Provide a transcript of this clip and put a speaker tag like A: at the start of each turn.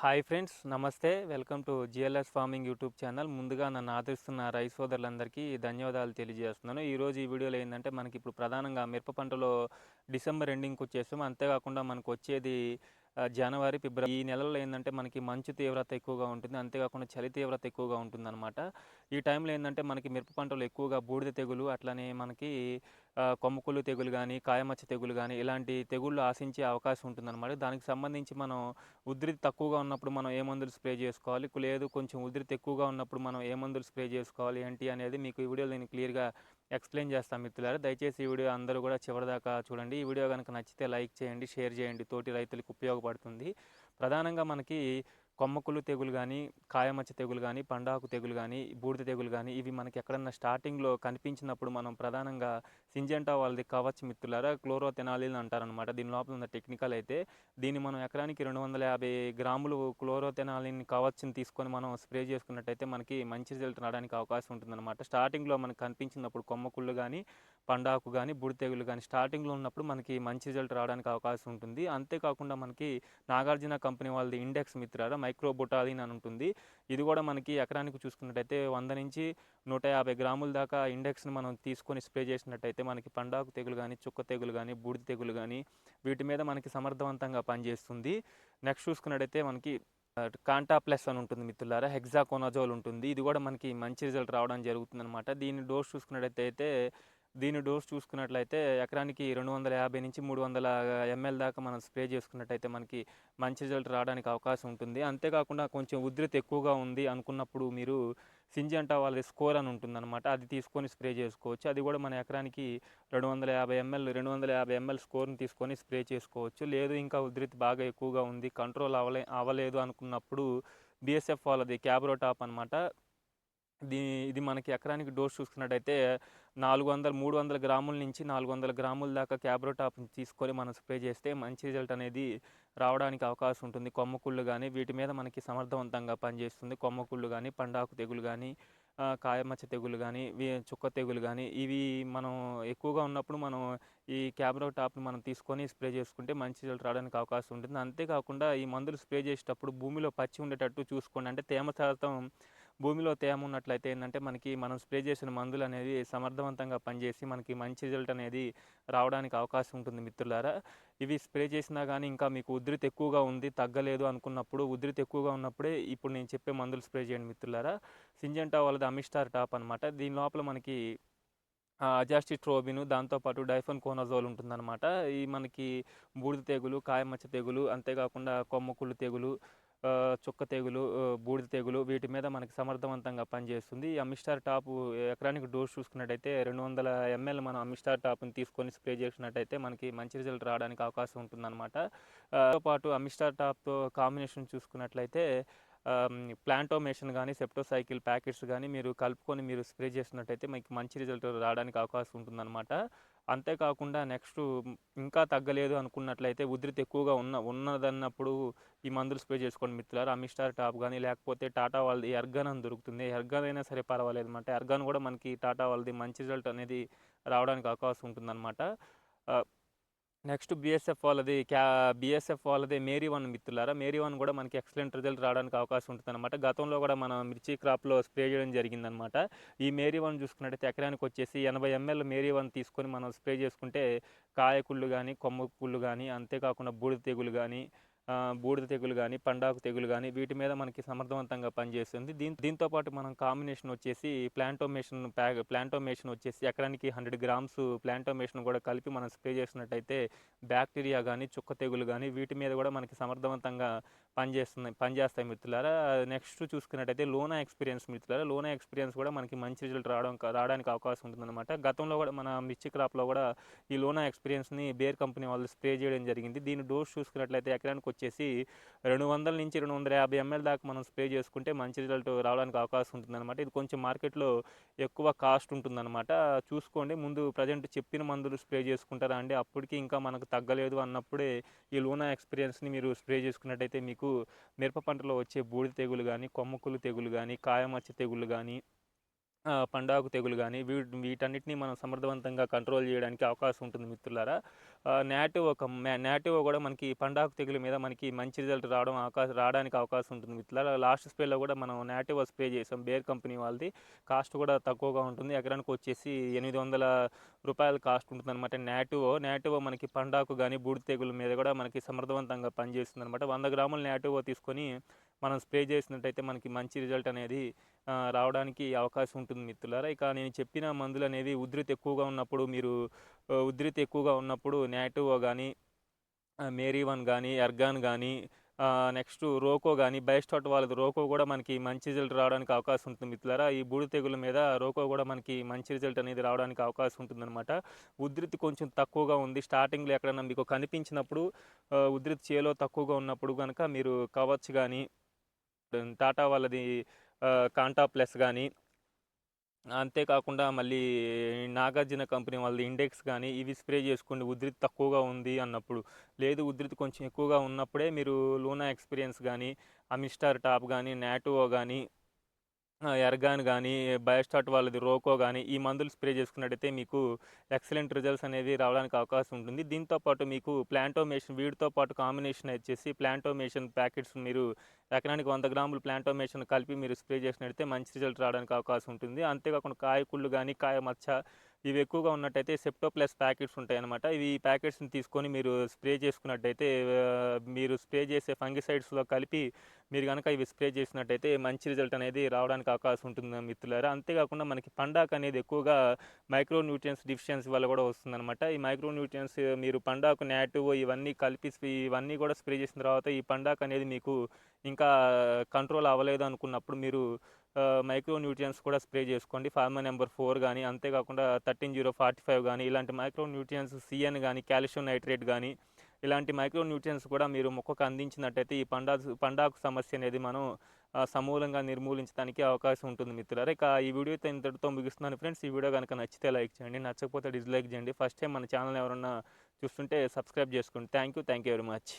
A: Hi friends నమస్తే. Welcome to GLS farming YouTube channel. ముందుగా నన్ను ఆదరిస్తున్న రైస్ సోదరులందరికీ ధన్యవాదాలు తెలియజేస్తున్నాను. ఈరోజు ఈ వీడియోలో ఏంటంటే మనకి ఇప్పుడు ప్రధానంగా మిరప పంటలో డిసెంబర్ ఎండింగ్కి వచ్చేసాము అంతేకాకుండా మనకు వచ్చేది జనవరి ఫిబ్రవరి ఈ నెలలో ఏంటంటే మనకి మంచు తీవ్రత ఎక్కువగా ఉంటుంది. అంతేకాకుండా చలి తీవ్రత ఎక్కువగా ఉంటుందన్నమాట. ఈ టైంలో ఏంటంటే మనకి మిరప పంటలు ఎక్కువగా బూడిద తెగులు అట్లనే మనకి కొమ్మకుళ్ళు తెగులు కానీ కాయమచ్చ తెగులు కానీ ఇలాంటి తెగుళ్ళు ఆశించే అవకాశం ఉంటుందన్నమాట. దానికి సంబంధించి మనం ఉధృతి తక్కువగా ఉన్నప్పుడు మనం ఏ మందులు స్ప్రే చేసుకోవాలి? లేదు కొంచెం ఉధృతి ఎక్కువగా ఉన్నప్పుడు మనం ఏ మందులు స్ప్రే చేసుకోవాలి? ఏంటి అనేది మీకు ఈ వీడియోలో నేను క్లియర్గా ఎక్స్ప్లెయిన్ చేస్తాను మిత్రులారా. దయచేసి ఈ వీడియో అందరూ కూడా చివరిదాకా చూడండి. ఈ వీడియో కనుక నచ్చితే లైక్ చేయండి షేర్ చేయండి. తోటి రైతులకు ఉపయోగపడుతుంది. ప్రధానంగా మనకి కొమ్మకులు తెగులు కానీ కాయమచ్చ తెగులు కానీ పండాకు తెగులు కానీ బూడిద తెగులు కానీ ఇవి మనకి ఎక్కడన్నా స్టార్టింగ్లో కనిపించినప్పుడు మనం ప్రధానంగా సింజెంటా వాళ్ళది కవచ్ మిత్రులారా క్లోరోథెనాలిన్ అంటారనమాట దీని లోపల ఉన్న టెక్నికల్ అయితే దీన్ని మనం ఎకరానికి రెండు వందల యాభై గ్రాములు క్లోరోథెనాలిన్ కవచ్ని తీసుకొని మనం స్ప్రే చేసుకున్నట్టయితే మనకి మంచి రిజల్ట్ రావడానికి అవకాశం ఉంటుందన్నమాట. స్టార్టింగ్లో మనకు కనిపించినప్పుడు కొమ్మకుళ్ళు కానీ పండాకు కానీ బుడి తెగులు కానీ స్టార్టింగ్లో ఉన్నప్పుడు మనకి మంచి రిజల్ట్ రావడానికి అవకాశం ఉంటుంది. అంతేకాకుండా మనకి నాగార్జున కంపెనీ వాళ్ళది ఇండెక్స్ మిత్రారా మైక్రోబొటాలిన్ అని ఉంటుంది. ఇది కూడా మనకి ఎకరానికి చూసుకున్నట్టయితే వంద నుంచి నూట యాభై గ్రాముల దాకా ఇండెక్స్ని మనం తీసుకొని స్ప్రే చేసినట్టయితే మనకి పండాకు తెగులు కానీ చుక్క తెగులు కానీ బూడిద తెగులు కానీ వీటి మీద మనకి సమర్థవంతంగా పనిచేస్తుంది. నెక్స్ట్ చూసుకున్నట్టయితే మనకి కాంటా ప్లస్ అని ఉంటుంది మిత్రులారా హెగ్జాకోనజోల్ ఉంటుంది. ఇది కూడా మనకి మంచి రిజల్ట్ రావడం జరుగుతుంది అనమాట దీని డోస్ చూసుకున్నట్టయితే దీని డోస్ చూసుకున్నట్లయితే ఎకరానికి రెండు వందల యాభై నుంచి మూడు వందల ఎంఎల్ దాకా మనం స్ప్రే చేసుకున్నట్టయితే మనకి మంచి రిజల్ట్ రావడానికి అవకాశం ఉంటుంది. అంతేకాకుండా కొంచెం ఉధృతి ఎక్కువగా ఉంది అనుకున్నప్పుడు మీరు సింజంటా వాళ్ళది స్కోర్ అని ఉంటుందన్నమాట. అది తీసుకొని స్ప్రే చేసుకోవచ్చు. అది కూడా మన ఎకరానికి రెండు వందల యాభై ఎంఎల్ రెండు వందల యాభై ఎంఎల్ స్కోర్ని తీసుకొని స్ప్రే చేసుకోవచ్చు. లేదు ఇంకా ఉధృతి బాగా ఎక్కువగా ఉంది కంట్రోల్ అవలే అవ్వలేదు అనుకున్నప్పుడు బిఎస్ఎఫ్ వాళ్ళది క్యాబ్రో టాప్ అనమాట దీ ఇది మనకి ఎకరానికి డోస్ చూసుకున్నట్టయితే నాలుగు వందల మూడు వందల గ్రాముల నుంచి నాలుగు వందల గ్రాముల దాకా క్యాబ్రోటాప్ తీసుకొని మనం స్ప్రే చేస్తే మంచి రిజల్ట్ అనేది రావడానికి అవకాశం ఉంటుంది. కొమ్మకుళ్ళు కానీ వీటి మీద మనకి సమర్థవంతంగా పనిచేస్తుంది. కొమ్మకుళ్ళు కానీ పండాకు తెగులు కానీ కాయమచ్చ తెగులు కానీ చుక్క తెగులు కానీ ఇవి మనం ఎక్కువగా ఉన్నప్పుడు మనం ఈ క్యాబ్రో టాప్ని మనం తీసుకొని స్ప్రే చేసుకుంటే మంచి రిజల్ట్ రావడానికి అవకాశం ఉంటుంది. అంతేకాకుండా ఈ మందులు స్ప్రే చేసేటప్పుడు భూమిలో పచ్చి ఉండేటట్టు చూసుకోండి. అంటే తేమ శాతం భూమిలో తేమ ఉన్నట్లయితే ఏంటంటే మనకి మనం స్ప్రే చేసిన మందులు అనేది సమర్థవంతంగా పనిచేసి మనకి మంచి రిజల్ట్ అనేది రావడానికి అవకాశం ఉంటుంది మిత్రులారా. ఇవి స్ప్రే చేసినా కానీ ఇంకా మీకు ఉధృతి ఎక్కువగా ఉంది తగ్గలేదు అనుకున్నప్పుడు ఉధృతి ఎక్కువగా ఉన్నప్పుడే ఇప్పుడు నేను చెప్పే మందులు స్ప్రే చేయండి మిత్రులారా. సింజెంటా వాళ్ళది అమిస్టార్ టాప్ అనమాట దీని లోపల మనకి అజాస్టిట్రోబిన్ దాంతోపాటు డైఫన్ కోనజోల్ ఉంటుందన్నమాట. ఈ మనకి బూడిద తెగులు కాయమచ్చ తెగులు అంతేకాకుండా కొమ్మకుళ్ళు తెగులు చుక్క తెగులు బూడిద తెగులు వీటి మీద మనకి సమర్థవంతంగా పనిచేస్తుంది. ఈ అమిస్టార్ టాప్ ఎకరానికి డోస్ చూసుకున్నట్టయితే రెండు వందల ఎంఎల్ మనం అమిస్టార్ టాప్ని తీసుకొని స్ప్రే చేసినట్టయితే మనకి మంచి రిజల్ట్ రావడానికి అవకాశం ఉంటుందన్నమాట. ఆ, పాటు అమిస్టార్ టాప్తో కాంబినేషన్ చూసుకున్నట్లయితే ప్లాంటోమేషన్ కానీ సెప్టోసైకిల్ ప్యాకెట్స్ కానీ మీరు కలుపుకొని మీరు స్ప్రే చేసినట్టయితే మీకు మంచి రిజల్ట్ రావడానికి అవకాశం ఉంటుందన్నమాట. అంతేకాకుండా నెక్స్ట్ ఇంకా తగ్గలేదు అనుకున్నట్లయితే ఉధృతి ఎక్కువగా ఉన్న ఉన్నదన్నప్పుడు ఈ మందులు స్ప్రే చేసుకోండి మిత్రులారు. అమిస్టార్ టాప్ కానీ లేకపోతే టాటా వాళ్ళది ఎర్గన్ అని దొరుకుతుంది. ఎర్గన్ అయినా సరే పర్వాలేదు. అనమాట ఎర్గన్ కూడా మనకి టాటా వాళ్ళది మంచి రిజల్ట్ అనేది రావడానికి అవకాశం ఉంటుందన్నమాట. నెక్స్ట్ బీఎస్ఎఫ్ వాళ్ళది క్యా బీఎస్ఎఫ్ వాళ్ళది మేరీ వన్ మిత్రులారా? మేరీ వన్ కూడా మనకి ఎక్సలెంట్ రిజల్ట్ రావడానికి అవకాశం ఉంటుంది అనమాట గతంలో కూడా మనం మిర్చి క్రాప్లో స్ప్రే చేయడం జరిగిందనమాట ఈ మేరీ వన్ చూసుకున్నట్టయితే ఎకరానికి వచ్చేసి ఎనభై ఎంఎల్ మేరీ వన్ తీసుకొని మనం స్ప్రే చేసుకుంటే కాయకుళ్ళు కానీ కొమ్మ కుళ్ళు కానీ అంతేకాకుండా బూడిద తెగులు కానీ బూడిద తెగులు కానీ పండాకు తెగులు కానీ వీటి మీద మనకి సమర్థవంతంగా పనిచేస్తుంది. దీని దీంతో పాటు మనం కాంబినేషన్ వచ్చేసి ప్లాంటోమేషన్ ప్యాక్ ప్లాంటోమేషన్ వచ్చేసి ఎకరానికి హండ్రెడ్ గ్రామ్స్ ప్లాంటోమేషన్ కూడా కలిపి మనం స్ప్రే చేసినట్టయితే బ్యాక్టీరియా కానీ చుక్క తెగులు కానీ వీటి మీద కూడా మనకి సమర్థవంతంగా పనిచేస్తున్నాయి పనిచేస్తాయి మిత్రులారా. నెక్స్ట్ చూసుకున్నట్టయితే లోనా ఎక్స్పీరియన్స్ మిత్రులారా. లోనా ఎక్స్పీరియన్స్ కూడా మనకి మంచి రిజల్ట్ రావడం రావడానికి అవకాశం ఉంటుందన్నమాట. గతంలో కూడా మన మిర్చి క్రాప్లో కూడా ఈ లోనా ఎక్స్పీరియన్స్ని బేర్ కంపెనీ వాళ్ళు స్ప్రే చేయడం జరిగింది. దీని డోస్ చూసుకున్నట్లయితే ఎకరానికి వచ్చేసి రెండు వందల నుంచి రెండు వందల యాభై ఎంఎల్ దాకా మనం స్ప్రే చేసుకుంటే మంచి రిజల్ట్ రావడానికి అవకాశం ఉంటుందన్నమాట. ఇది కొంచెం మార్కెట్లో ఎక్కువ కాస్ట్ ఉంటుందన్నమాట. చూసుకోండి ముందు ప్రజెంట్ చెప్పిన మందులు స్ప్రే చేసుకుంటారా అండి? అప్పటికి ఇంకా మనకు తగ్గలేదు అన్నప్పుడే ఈ లోనా ఎక్స్పీరియన్స్ని మీరు స్ప్రే చేసుకున్నట్టయితే మీకు మిరప పంటలో వచ్చే బూడిద తెగులు కానీ కొమ్మకులు తెగులు కానీ కాయమచ్చ తెగులు కానీ పండాకు తెగులు కానీ వీ వీటన్నిటిని మనం సమర్థవంతంగా కంట్రోల్ చేయడానికి అవకాశం ఉంటుంది మిత్రులారా. నేటివ్ ఒక నేటివ్ కూడా మనకి పండాకు తెగులు మీద మనకి మంచి రిజల్ట్ రావడం అవకాశం రావడానికి అవకాశం ఉంటుంది ఇట్లా లాస్ట్ స్ప్రేలో కూడా మనం నేటివ్ స్ప్రే చేసాం. బేర్ కంపెనీ వాళ్ళది. కాస్ట్ కూడా తక్కువగా ఉంటుంది. ఎకరానికి వచ్చేసి ఎనిమిది వందల రూపాయల కాస్ట్ ఉంటుంది అనమాట నేటివో నేటివో మనకి పండాకు కానీ బూడి తెగుల మీద కూడా మనకి సమర్థవంతంగా పనిచేస్తుంది అనమాట వంద గ్రాముల నేటివో తీసుకొని మనం స్ప్రే చేసినట్టయితే మనకి మంచి రిజల్ట్ అనేది రావడానికి అవకాశం ఉంటుంది మిత్రులారా. ఇక నేను చెప్పిన మందులు అనేది ఉధృతి ఎక్కువగా ఉన్నప్పుడు మీరు ఉధృతి ఎక్కువగా ఉన్నప్పుడు నేటివో కానీ మేరీ వన్ కానీ ఎర్గాన్ కానీ నెక్స్ట్ రోకో కానీ బైస్టాట్ వాళ్ళది రోకో కూడా మనకి మంచి రిజల్ట్ రావడానికి అవకాశం ఉంటుంది మిత్రులారా. ఈ బూడి తెగుల మీద రోకో కూడా మనకి మంచి రిజల్ట్ అనేది రావడానికి అవకాశం ఉంటుందన్నమాట. ఉధృతి కొంచెం తక్కువగా ఉంది. స్టార్టింగ్లో ఎక్కడైనా మీకు కనిపించినప్పుడు ఉధృతి చేలో తక్కువగా ఉన్నప్పుడు కనుక మీరు కవచ్ కానీ టాటా వాళ్ళది కాంటా ప్లస్ కానీ అంతేకాకుండా మళ్ళీ నాగార్జున కంపెనీ వాళ్ళది ఇండెక్స్ కానీ ఇవి స్ప్రే చేసుకోండి ఉధృతి తక్కువగా ఉంది అన్నప్పుడు. లేదు ఉధృతి కొంచెం ఎక్కువగా ఉన్నప్పుడే మీరు లూనా ఎక్స్పీరియన్స్ కానీ అమిస్టార్ టాప్ కానీ నాటో కానీ ఎర్గాన్ కానీ బయోస్టాట్ వాళ్ళది రోకో కానీ ఈ మందులు స్ప్రే చేసుకున్నట్టయితే మీకు ఎక్సలెంట్ రిజల్ట్స్ అనేది రావడానికి అవకాశం ఉంటుంది. దీంతో పాటు మీకు ప్లాంటోమేషన్ వీటితో పాటు కాంబినేషన్ వచ్చేసి ప్లాంటోమేషన్ ప్యాకెట్స్ మీరు ఎకరానికి వంద గ్రాములు ప్లాంటోమేషన్ కలిపి మీరు స్ప్రే చేసినట్టయితే మంచి రిజల్ట్ రావడానికి అవకాశం ఉంటుంది. అంతేకాకుండా కాయకుళ్ళు కానీ కాయ మచ్చ ఇవి ఎక్కువగా ఉన్నట్టయితే సెప్టో ప్లస్ ప్యాకెట్స్ ఉంటాయి అనమాట ఇవి ఈ ప్యాకెట్స్ని తీసుకొని మీరు స్ప్రే చేసుకున్నట్టయితే మీరు స్ప్రే చేసే ఫంగిసైడ్స్లో కలిపి మీరు కనుక ఇవి స్ప్రే చేసినట్టయితే మంచి రిజల్ట్ అనేది రావడానికి అవకాశం ఉంటుంది మిత్రులారా. అంతేకాకుండా మనకి పండాక్ అనేది ఎక్కువగా మైక్రో న్యూట్రియన్స్ డిఫిషియన్సీ వల్ల కూడా వస్తుందన్నమాట. ఈ మైక్రో న్యూట్రియన్స్ మీరు పండాకు నాటివ్ ఇవన్నీ కలిపి ఇవన్నీ కూడా స్ప్రే చేసిన తర్వాత ఈ పండాక్ అనేది మీకు ఇంకా కంట్రోల్ అవ్వలేదు అనుకున్నప్పుడు మీరు మైక్రో న్యూట్రియన్స్ కూడా స్ప్రే చేసుకోండి. ఫార్మా నెంబర్ ఫోర్ కానీ అంతేకాకుండా థర్టీన్ జీరో ఫార్టీ ఫైవ్ కానీ ఇలాంటి మైక్రో న్యూట్రియన్స్ సిఎన్ కానీ కాల్షియం నైట్రేట్ కానీ ఇలాంటి మైక్రో న్యూట్రియన్స్ కూడా మీరు మొక్కకు అందించినట్టయితే ఈ పండా పండాకు సమస్య అనేది మనం సమూలంగా నిర్మూలించడానికి అవకాశం ఉంటుంది మిత్రులారా. ఇక ఈ వీడియో ఇంతటితో ముగిస్తున్నాను ఫ్రెండ్స్. ఈ వీడియో కనుక నచ్చితే లైక్ చేయండి నచ్చకపోతే డిస్లైక్ చేయండి. ఫస్ట్ టైం మన ఛానల్ ఎవరన్నా చూస్తుంటే సబ్స్క్రైబ్ చేసుకోండి. Thank you thank you very much.